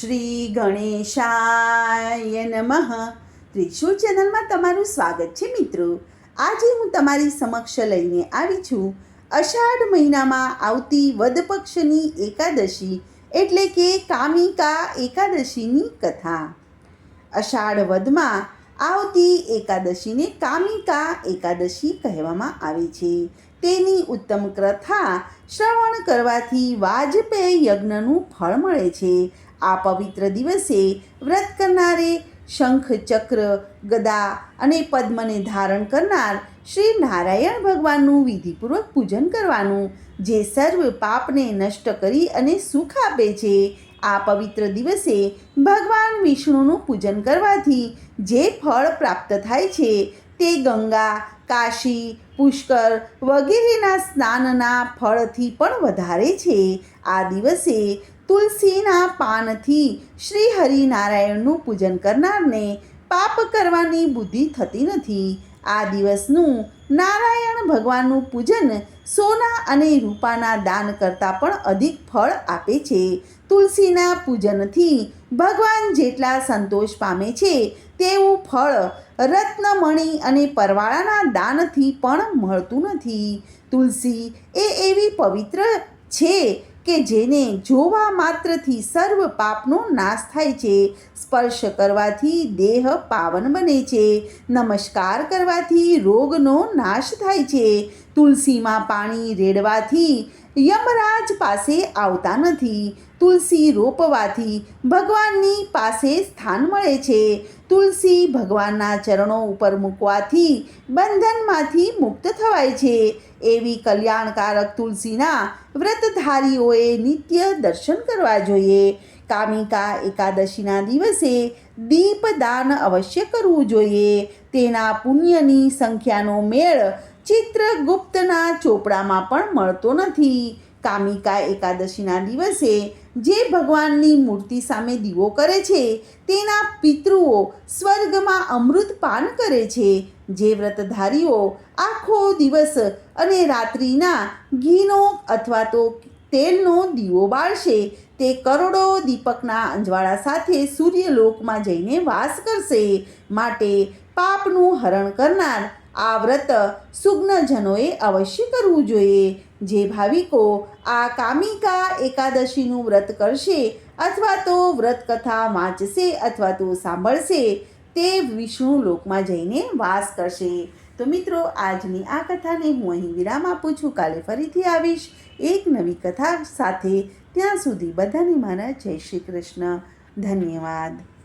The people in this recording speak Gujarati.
શ્રી ગણેશાય નમઃ. ત્રિશુળ ચેનલમાં તમારું સ્વાગત છે મિત્રો. આજે હું તમારી સમક્ષ લઈને આવી છું. અષાઢ મહિનામાં આવતી વદ પક્ષની એકાદશી એટલે કે કામિકા એકાદશીની કથા. અષાઢ વદમાં આવતી એકાદશીને કામિકા એકાદશી કહેવામાં આવે છે. તેની ઉત્તમ કથા શ્રવણ કરવાથી વાજપેયી યજ્ઞનું ફળ મળે છે. આ પવિત્ર દિવસે વ્રત કરનારે શંખ ચક્ર ગદા અને પદ્મને ધારણ કરનાર શ્રી નારાયણ ભગવાનનું વિધિપૂર્વક પૂજન કરવાનું, જે સર્વ પાપને નષ્ટ કરી અને સુખ આપે છે. આ પવિત્ર દિવસે ભગવાન વિષ્ણુનું પૂજન કરવાથી જે ફળ પ્રાપ્ત થાય છે તે ગંગા, કાશી, પુષ્કર વગેરેના સ્નાનના ફળથી પણ વધારે છે. આ દિવસે તુલસીના પાનથી શ્રી હરિનારાયણનું પૂજન કરનારને પાપ કરવાની બુદ્ધિ થતી નથી. આ દિવસનું નારાયણ ભગવાનનું પૂજન સોના અને રૂપાના દાન કરતાં પણ અધિક ફળ આપે છે. તુલસીના પૂજનથી ભગવાન જેટલા સંતોષ પામે છે, તેવું ફળ રત્નમણી અને પરવાળાના દાનથી પણ મળતું નથી. તુલસી એ એવી પવિત્ર છે કે જેને જોવા માત્રથી સર્વ પાપનો નાશ થાય છે. સ્પર્શ કરવાથી દેહ પાવન બને છે. નમસ્કાર કરવાથી રોગનો નાશ થાય છે. તુલસીમાં પાણી રેડવાથી યમરાજ પાસે આવતા નથી. તુલસી રોપવાથી ભગવાનની પાસે સ્થાન મળે છે. તુલસી ભગવાનના ચરણો ઉપર મૂકવાથી બંધનમાંથી મુક્ત થવાય છે. એવી કલ્યાણકારક તુલસીના વ્રતધારીઓએ નિત્ય દર્શન કરવા જોઈએ. કામિકા એકાદશીના દિવસે દીપદાન અવશ્ય કરવું જોઈએ. તેના પુણ્યની સંખ્યાનો મેળ ચિત્રગુપ્તના ચોપડામાં પણ મળતો નથી. કામિકા એકાદશીના દિવસે જે ભગવાનની મૂર્તિ સામે દીવો કરે છે, તેના પિતૃઓ સ્વર્ગમાં અમૃત પાન કરે છે. જે વ્રતધારીઓ આખો દિવસ અને રાત્રિના ઘીનો અથવા તો તેલનો દીવો બાળશે, તે કરોડો દીપકના અંજવાળા સાથે સૂર્યલોકમાં જઈને વાસ કરશે. માટે પાપનું હરણ કરનાર આ વ્રત સુગ્નજનોએ અવશ્ય કરવું જોઈએ. જે ભાવિકો આ કામિકા એકાદશીનું વ્રત કરશે અથવા તો વ્રત કથા વાંચશે અથવા તો સાંભળશે, તે વિષ્ણુ લોકમાં જઈને વાસ કરશે. તો મિત્રો, આજની આ કથાને હું અહીં વિરામ આપું છું. કાલે ફરીથી આવીશ એક નવી કથા સાથે. ત્યાં સુધી બધાને મારા જય શ્રી કૃષ્ણ. ધન્યવાદ.